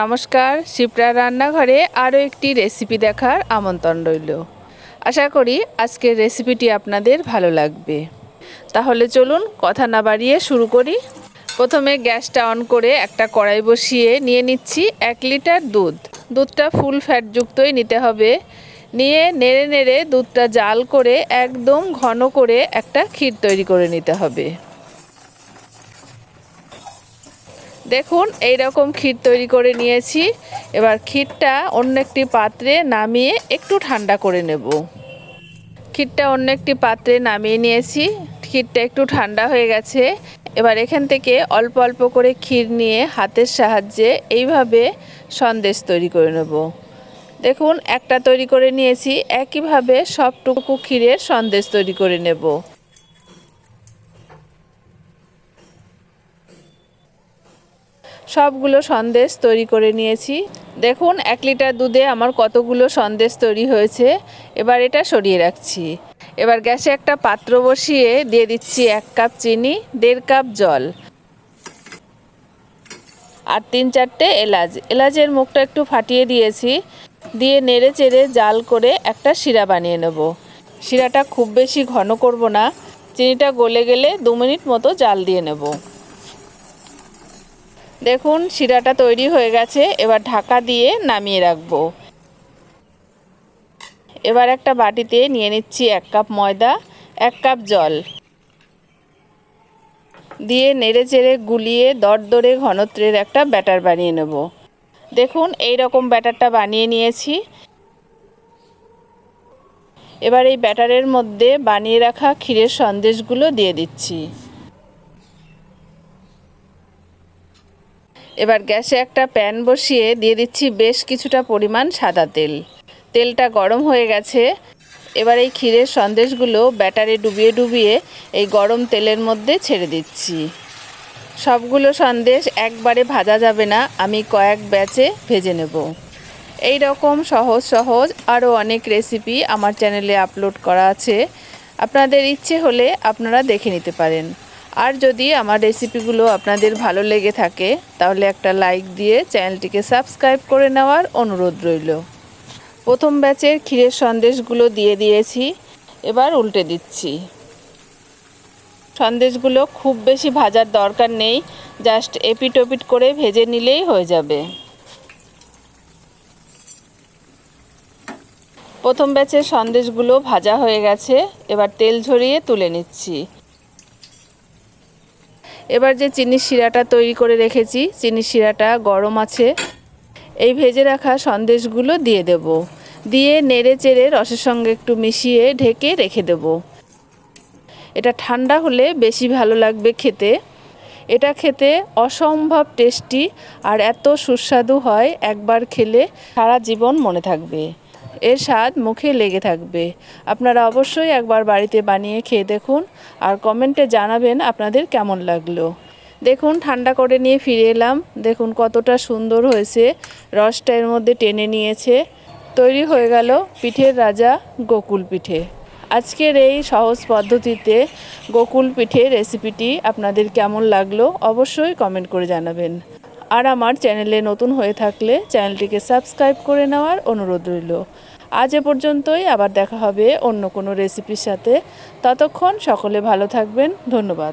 নমস্কার, শিপ্রা রান্নাঘরে আরও একটি রেসিপি দেখার আমন্ত্রণ রইল। আশা করি আজকের রেসিপিটি আপনাদের ভালো লাগবে। তাহলে চলুন কথা না বাড়িয়ে শুরু করি। প্রথমে গ্যাসটা অন করে একটা কড়াই বসিয়ে নিয়ে নিচ্ছি এক লিটার দুধ। দুধটা ফুল ফ্যাটযুক্তই নিতে হবে। নিয়ে নেড়ে নেড়ে দুধটা জাল করে একদম ঘন করে একটা ক্ষীর তৈরি করে নিতে হবে। দেখুন এই রকম ক্ষীর তৈরি করে নিয়েছি। এবার ক্ষীরটা অন্য একটি পাত্রে নামিয়ে একটু ঠান্ডা করে নেব। ক্ষীরটা অন্য একটি পাত্রে নামিয়ে নিয়েছি। ক্ষীরটা একটু ঠান্ডা হয়ে গেছে। এবার এখান থেকে অল্প অল্প করে ক্ষীর নিয়ে হাতের সাহায্যে এইভাবে সন্দেশ তৈরি করে নেব। দেখুন, একটা তৈরি করে নিয়েছি। একইভাবে সবটুকু ক্ষীরের সন্দেশ তৈরি করে নেব। সবগুলো সন্দেশ তৈরি করে নিয়েছি। দেখুন, এক লিটার দুধে আমার কতগুলো সন্দেশ তৈরি হয়েছে। এবার এটা সরিয়ে রাখছি। এবার গ্যাসে একটা পাত্র বসিয়ে দিয়ে দিচ্ছি এক কাপ চিনি, দেড় কাপ জল আর তিন চারটে এলাচ। এলাচের মুখটা একটু ফাটিয়ে দিয়েছি। দিয়ে নেড়ে চেড়ে জাল করে একটা শিরা বানিয়ে নেব। শিরাটা খুব বেশি ঘন করব না। চিনিটা গলে গেলে দু মিনিট মতো জাল দিয়ে নেব। দেখুন, শিরাটা তৈরি হয়ে গেছে। এবার ঢাকা দিয়ে নামিয়ে রাখব। এবার একটা বাটিতে নিয়ে নিচ্ছি এক কাপ ময়দা, এক কাপ জল। দিয়ে নেড়ে চেড়ে গুলিয়ে দরদরে ঘনত্বের একটা ব্যাটার বানিয়ে নেব। দেখুন এই রকম ব্যাটারটা বানিয়ে নিয়েছি। এবার এই ব্যাটারের মধ্যে বানিয়ে রাখা ক্ষীরের সন্দেশগুলো দিয়ে দিচ্ছি। এবার গ্যাসে একটা প্যান বসিয়ে দিয়ে দিচ্ছি বেশ কিছুটা পরিমাণ সাদা তেল। তেলটা গরম হয়ে গেছে। এবার এই ক্ষীরের সন্দেশগুলো ব্যাটারে ডুবিয়ে ডুবিয়ে এই গরম তেলের মধ্যে ছেড়ে দিচ্ছি। সবগুলো সন্দেশ একবারে ভাজা যাবে না, আমি কয়েক ব্যাচে ভেজে নেব। এই রকম সহজ সহজ আরও অনেক রেসিপি আমার চ্যানেলে আপলোড করা আছে। আপনাদের ইচ্ছে হলে আপনারা দেখে নিতে পারেন। আর যদি আমার রেসিপিগুলো আপনাদের ভালো লেগে থাকে, তাহলে একটা লাইক দিয়ে চ্যানেলটিকে সাবস্ক্রাইব করে নেওয়ার অনুরোধ রইল। প্রথম ব্যাচের ক্ষীরের সন্দেশগুলো দিয়ে দিয়েছি, এবার উল্টে দিচ্ছি। সন্দেশগুলো খুব বেশি ভাজার দরকার নেই জাস্ট এপিট ওপিট করে ভেজে নিলেই হয়ে যাবে। প্রথম ব্যাচের সন্দেশগুলো ভাজা হয়ে গেছে, এবার তেল ঝরিয়ে তুলে নিচ্ছি। এবার যে চিনির শিরাটা তৈরি করে রেখেছি, চিনির শিরাটা গরম আছে। এই ভেজে রাখা সন্দেশগুলো দিয়ে দেব। দিয়ে নেড়ে চেড়ে রসের সঙ্গে একটু মিশিয়ে ঢেকে রেখে দেব। এটা ঠান্ডা হলে বেশি ভালো লাগবে খেতে। এটা খেতে অসম্ভব টেস্টি আর এত সুস্বাদু হয় একবার খেলে সারা জীবন মনে থাকবে। এর স্বাদ মুখে লেগে থাকবে। আপনারা অবশ্যই একবার বাড়িতে বানিয়ে খেয়ে দেখুন আর কমেন্টে জানাবেন আপনাদের কেমন লাগল। দেখুন, ঠান্ডা করে নিয়ে ফিরে এলাম। দেখুন, কতটা সুন্দর হয়েছে। রসটা এর মধ্যে টেনে নিয়েছে। তৈরি হয়ে গেল পিঠের রাজা গোকুল পিঠে। আজকের এই সহজ পদ্ধতিতে গোকুল পিঠে রেসিপিটি আপনাদের কেমন লাগল অবশ্যই কমেন্ট করে জানাবেন। আর আমার চ্যানেলে নতুন হয়ে থাকলে চ্যানেলটিকে সাবস্ক্রাইব করে নেওয়ার অনুরোধ রইল। আজ এ পর্যন্তই, আবার দেখা হবে অন্য কোনো রেসিপির সাথে। ততক্ষণ সকলে ভালো থাকবেন। ধন্যবাদ।